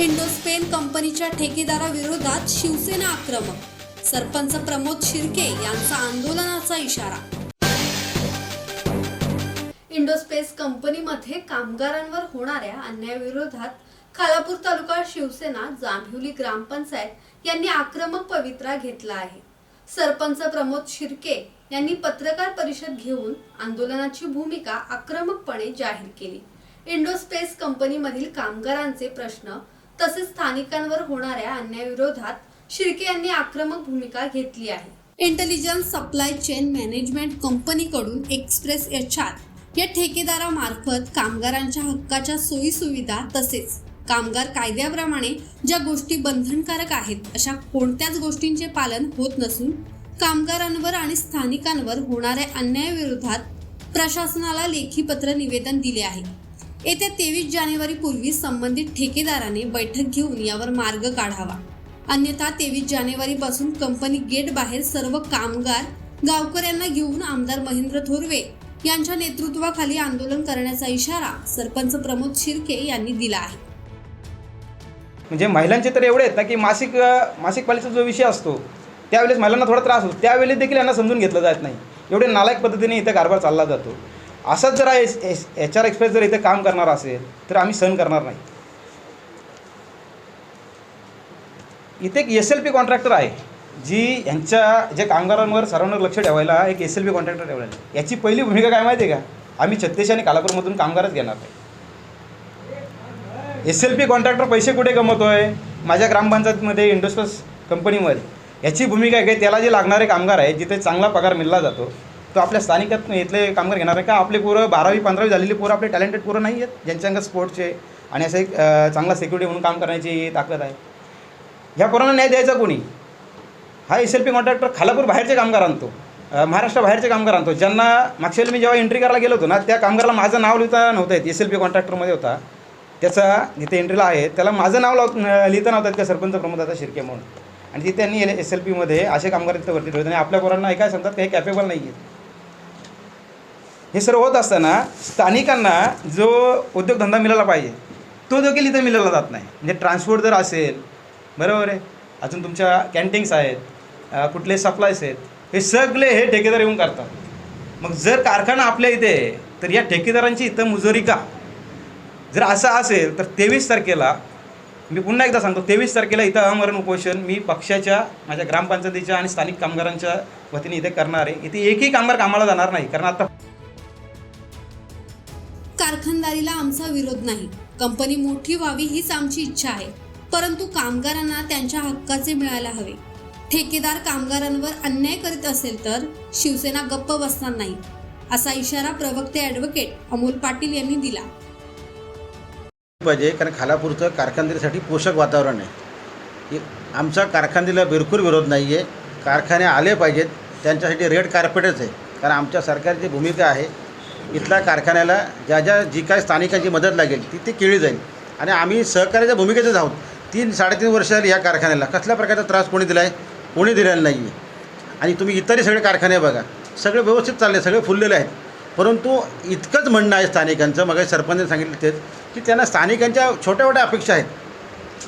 इंडोस्पेन कंपनीच्या ठेकेदाराविरोधात शिवसेना आक्रमक. सरपंच प्रमोद शिर्के यांचा आंदोलनाचा इशारा. इंडोस्पेस कंपनीमध्ये कामगारांवर होणाऱ्या अन्यायाविरोधात खालापूर तालुका शिवसेना जांभिवली ग्रामपंचायत यांनी आक्रमक पवित्रा घेतला आहे. सरपंच प्रमोद शिर्के यांनी पत्रकार परिषद घेऊन आंदोलनाची भूमिका आक्रमकपणे जाहीर केली. इंडोस्पेस कंपनीमधील कामगारांचे प्रश्न तसेच स्थानिकांवर होणाऱ्या अन्यायाविरोधात शिर्के यांनी आक्रमक भूमिका घेतली आहे. इंटेलिजन्स सप्लाय चेन मॅनेजमेंट कंपनीकडून एक्सप्रेस एच आर या ठेकेदारामार्फत कामगारांच्या हक्काच्या सोयी सुविधा तसेच कामगार कायद्याप्रमाणे ज्या गोष्टी बंधनकारक आहेत अशा कोणत्याच गोष्टींचे पालन होत नसून कामगारांवर आणि स्थानिकांवर होणाऱ्या अन्यायाविरोधात प्रशासनाला लेखी पत्र निवेदन दिले आहे. येत्या तेवीस जानेवारी पूर्वी संबंधित ठेकेदाराने बैठक घेऊन यावर मार्ग काढावा. अन्यथा तेवीस जानेवारी पासून कंपनी गेट बाहेर सर्व कामगार गावकऱ्यांना घेऊन आमदार महेंद्र थोरवे यांच्या नेतृत्वाखाली आंदोलन करण्याचा इशारा सरपंच प्रमोद शिर्के यांनी दिला आहे. म्हणजे महिलांचे तर एवढे आहेत ना की मासिक मासिक पालीचा जो विषय असतो त्यावेळेस महिलांना थोडा त्रास होतो. त्यावेळेस देखील यांना समजून घेतलं जात नाही. एवढे नालायक पद्धतीने इथं कारभार चालला जातो. असंच जर S S H R express जर इथं काम करणार असेल तर आम्ही सहन करणार नाही. इथे एक एस एल पी कॉन्ट्रॅक्टर आहे जी यांच्या ज्या कामगारांवर सर्वांवर लक्ष ठेवायला एक एस एल पी कॉन्ट्रॅक्टर ठेवायला याची पहिली भूमिका काय माहिती आहे का? आम्ही छत्तीस आणि कालापूरमधून कामगारच घेणार नाही. एस एल पी कॉन्ट्रॅक्टर पैसे कुठे कमवतो आहे माझ्या ग्रामपंचायतमध्ये इंडस्ट्रीज कंपनीमध्ये याची भूमिका आहे की त्याला जे लागणारे कामगार आहे जिथे चांगला पगार मिळला जातो तो आपल्या स्थानिकात इथले कामगार घेणार आहे का? आपले पोरं बारावी पंधरावी झालेली पोरं आपले टॅलेंटेड पोरं नाही आहेत. ज्यांच्या अंगात स्पोर्ट्सचे आणि असं एक चांगला सिक्युरिटी म्हणून काम करण्याची ताकद आहे. ह्या पोरांना न्याय द्यायचा कोणी? हा S L P contractor Khalapur बाहेरचे कामगार आणतो. महाराष्ट्र बाहेरचे कामगार आणतो. ज्यांना मागच्या मी जेव्हा एंट्री करायला गेलो होतो ना त्या कामगाराला माझं नाव लिहिता नव्हतं येत. एस एल पी कॉन्ट्रॅक्टरमध्ये होता. त्याचा जिथे एंट्रीला आहे त्याला माझं नाव लाव लिहिता नव्हतं त्या सरपंच प्रमोदाचा शिर्के म्हणून. आणि तिथे त्यांनी एस एल पीमध्ये असे कामगार तिथं वरती ठेवले. आणि आपल्या पोरांना काय सांगतात? काही कॅपेबल नाही आहेत हे सर्व होत असताना स्थानिकांना जो उद्योगधंदा मिळाला पाहिजे तो देखील इथं मिळाला जात नाही. म्हणजे ट्रान्सपोर्ट जर असेल बरोबर आहे. अजून तुमच्या कॅन्टीन्स आहेत कुठले सप्लायस आहेत हे सगळे हे ठेकेदार येऊन करतात. मग जर कारखाना आपल्या इथे तर या ठेकेदारांची इथं मुजोरी का? जर असं असेल तर तेवीस तारखेला मी पुन्हा एकदा सांगतो तेवीस तारखेला इथं अमरण उपोषण मी पक्षाच्या माझ्या ग्रामपंचायतीच्या आणि स्थानिक कामगारांच्या वतीने इथे करणार आहे. इथे एकही कामगार कामाला जाणार नाही कारण आता कारखानदारीला आमचा विरोध नाही. कंपनी मोठी व्हावी हीच आमची इच्छा आहे. परंतु कामगारांना त्यांच्या हक्काचे मिळायला हवे. ठेकेदार कामगारांवर अन्याय करीत असेल तर शिवसेना गप्प बसणार नाही असा इशारा प्रवक्ते ॲडव्होकेट अमोल पाटील यांनी दिला. पाहिजे कारण खालापूरचं कारखानदारीसाठी पोषक वातावरण आहे. आमचा कारखानदारीला बिलकुल विरोध नाही आहे कारखाने आले पाहिजेत त्यांच्यासाठी रेड कार्पेटच आहे. कारण आमच्या सरकारची भूमिका आहे इथल्या कारखान्याला ज्या ज्या जी काय स्थानिकांची मदत लागेल ती ती केली जाईल. आणि आम्ही सहकार्याच्या भूमिकेतच आहोत. तीन साडेतीन वर्ष झाली या कारखान्याला. कसल्या प्रकारचा त्रास कोणी दिला आहे कोणी दिलेला नाही आहे आणि तुम्ही इतरही सगळे कारखाने बघा. सगळे व्यवस्थित चालले सगळे फुललेले आहेत. परंतु इतकंच म्हणणं आहे स्थानिकांचं मग सरपंचाने सांगितलं तेच की त्यांना स्थानिकांच्या छोट्या मोठ्या अपेक्षा आहेत.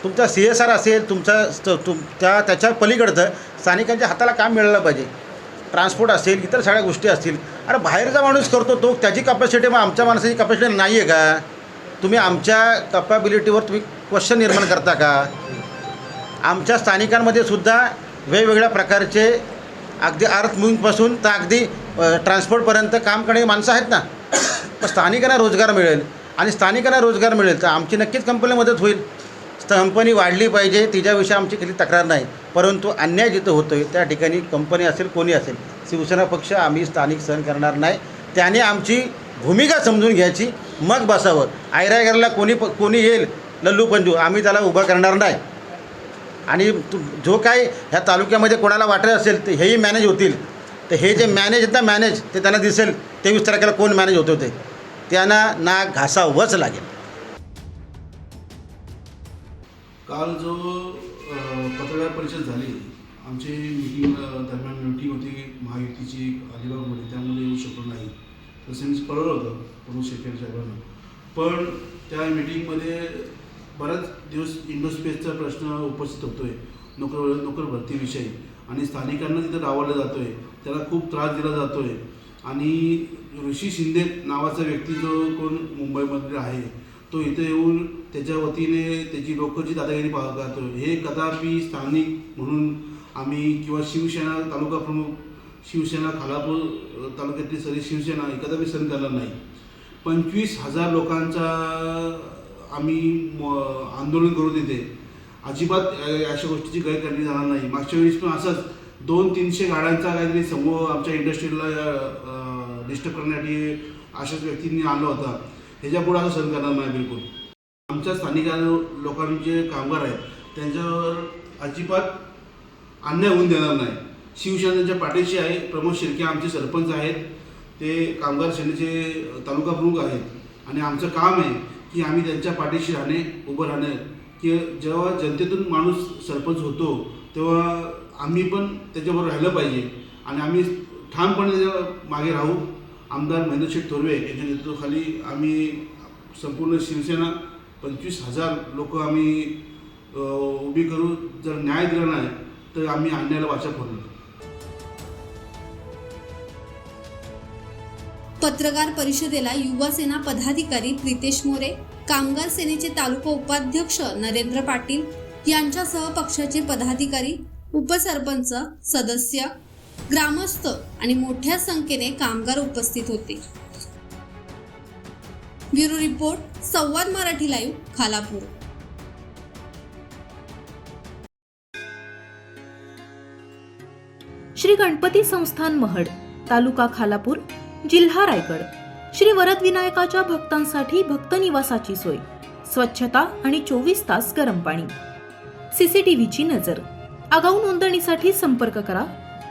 तुमचा सी एस आर असेल तुमचा तुम त्या त्याच्या पलीकडचं स्थानिकांच्या हाताला काम मिळालं पाहिजे. ट्रान्सपोर्ट असेल इतर सगळ्या गोष्टी असतील. अरे बाहेरचा माणूस करतो तो त्याची कपॅसिटी मग आमच्या माणसाची कपॅसिटी नाही आहे का? तुम्ही आमच्या कपॅबिलिटीवर तुम्ही क्वेश्चन निर्माण करता का? आमच्या स्थानिकांमध्ये सुद्धा वेगवेगळ्या प्रकारचे अगदी अर्थ मुविंगपासून तर अगदी ट्रान्सपोर्टपर्यंत काम करणारी माणसं आहेत ना? मग स्थानिकांना रोजगार मिळेल. आणि स्थानिकांना रोजगार मिळेल तर आमची नक्कीच कंपनी मदत होईल. कंपनी वाढली पाहिजे तिच्याविषयी आमची कधी तक्रार नाही. परंतु अन्याय जिथं होतो आहे त्या ठिकाणी कंपनी असेल कोणी असेल शिवसेना पक्ष आम्ही स्थानिक सहन करणार नाही. त्याने आमची भूमिका समजून घ्यायची. मग बसावं. आयरायगरला कोणी प कोणी येईल? लल्लू पंजू. आम्ही त्याला उभं करणार नाही. आणि जो काय ह्या तालुक्यामध्ये कोणाला वाटत असेल तर हेही मॅनेज होतील. तर हे जे मॅनेज आहेत ना मॅनेज ते त्यांना दिसेल. तेवीस तारखेला कोण मॅनेज होत होते त्यांना ना घासावंच लागेल. काल जो पत्रकार परिषद झाली. आमची मीटिंग दरम्यान मीटिंग होती महायुतीची अलिबागमध्ये. त्यामध्ये येऊ शकलो नाही. तसं मी कळवलं होतं प्रमोद शेखर साहेबांना. पण त्या मीटिंगमध्ये बराच दिवस इंडोस्पेसचा प्रश्न उपस्थित होतो आहे नोकर नोकर भरतीविषयी आणि स्थानिकांना तिथं डावलं जातो आहे त्याला खूप त्रास दिला जातो आहे आणि ऋषी शिंदे नावाचा व्यक्ती जो कोण मुंबईमध्ये आहे तो इथं येऊन त्याच्या वतीने त्याची लोकलची दादागिरी पाहतो हे कदापि स्थानिक म्हणून आम्ही किंवा शिवसेना तालुका प्रमुख शिवसेना खालापूर तालुक्यातली सरी शिवसेना हे कदापि सहन करणार नाही. पंचवीस हजार लोकांचा आम्ही आंदोलन करू तिथे अजिबात अशा गोष्टीची गैर करण्यात जाणार नाही. मागच्या वेळेस पण असंच दोन तीनशे गाड्यांचा काहीतरी समूह आमच्या इंडस्ट्रीला डिस्टर्ब करण्यासाठी अशाच व्यक्तींनी आणला होता. ह्याच्यापुढे असं सहन करणार नाही बिलकुल. आमच्या स्थानिक लोकांचे जे कामगार आहेत त्यांच्यावर अजिबात अन्याय होऊन देणार नाही. शिवसेनेच्या त्यांच्या पाठीशी आहे प्रमोद शिर्के आमचे सरपंच आहेत. ते कामगार सेनेचे तालुका प्रमुख आहेत. आणि आमचं काम आहे की आम्ही त्यांच्या पाठीशी राहणे उभं राहणे. की जेव्हा जनतेतून माणूस सरपंच होतो तेव्हा आम्ही पण त्याच्याबरोबर राहिलं पाहिजे. आणि आम्ही ठामपणे मागे राहू. आमदार महेंद्रशेठ थोरवे यांच्या नेतृत्वाखाली आम्ही संपूर्ण शिवसेना पंचवीस हजार लोक आम्ही उभी करू. जर न्याय दिला नाही तर आम्ही अन्यायाला वाचा फोडणार पत्रकार परिषदेला युवा सेना पदाधिकारी प्रितेश मोरे कामगार सेनेचे तालुका उपाध्यक्ष नरेंद्र पाटील यांच्यासह पक्षाचे पदाधिकारी उपसरपंच सदस्य ग्रामस्थ आणि मोठ्या संख्येने कामगार उपस्थित होते. Bureau report Samvad Marathi live Khalapur. Shri Ganpati संस्थान महड तालुका खालापूर जिल्हा रायगड. श्री वरद विनायकाच्या भक्तांसाठी भक्त निवासाची सोय स्वच्छता आणि चोवीस तास गरम पाणी. सीसीटीव्हीची नजर. आगाऊ नोंदणीसाठी संपर्क करा